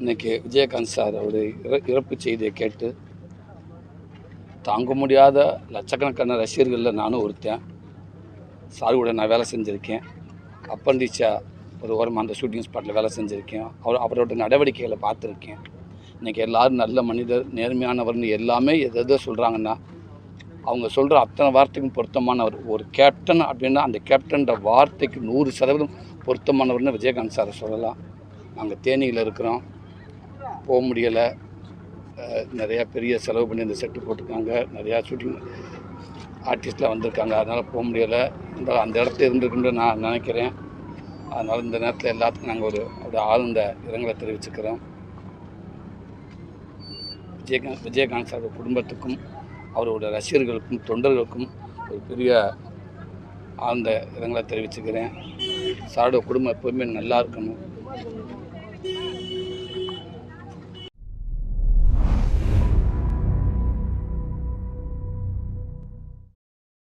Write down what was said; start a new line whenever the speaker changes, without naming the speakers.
இன்னைக்கு விஜயகாந்த் சார் அவருடைய இறப்பு செய்தியை கேட்டு தாங்க முடியாத லட்சக்கணக்கான ரசிகர்களில் நானும் ஒருத்தன். சார் கூட நான் வேலை செஞ்சுருக்கேன். அப்பண்டிச்சா ஒரு ஓரமாக அந்த ஷூட்டிங் ஸ்பாட்டில் வேலை செஞ்சுருக்கேன். அவர் அவரோட நடவடிக்கைகளை பார்த்துருக்கேன். இன்றைக்கி எல்லாரும் நல்ல மனிதர் நேர்மையானவர்னு எல்லாமே எது எதோ சொல்கிறாங்கன்னா அவங்க சொல்கிற அத்தனை வார்த்தைக்கும் பொருத்தமானவர். ஒரு கேப்டன் அப்படின்னா அந்த கேப்டன்ற வார்த்தைக்கு நூறு சதவீதம் பொருத்தமானவர்னு விஜயகாந்த் சாரை சொல்லலாம். நாங்கள் தேனியில் இருக்கிறோம். போக முடியலை. நிறையா பெரிய செலவு பண்ணி இந்த செட்டு போட்டிருக்காங்க. நிறையா ஷூட்டிங் ஆர்டிஸ்ட்லாம் வந்திருக்காங்க. அதனால் போக முடியலை. இருந்தாலும் அந்த இடத்துல இருந்திருக்குன்னு நான் நினைக்கிறேன். அதனால் இந்த நேரத்தில் எல்லாத்துக்கும் நாங்கள் ஒரு ஒரு ஆழ்ந்த இரங்கலை தெரிவிச்சுக்கிறோம். விஜயகாந்த் விஜயகாந்த் சார் குடும்பத்துக்கும் அவரோட ரசிகர்களுக்கும் தொண்டர்களுக்கும் ஒரு பெரிய ஆழ்ந்த இரங்கலை தெரிவிச்சுக்கிறேன். சாரோட குடும்பம் எப்போவுமே நல்லா இருக்கணும்.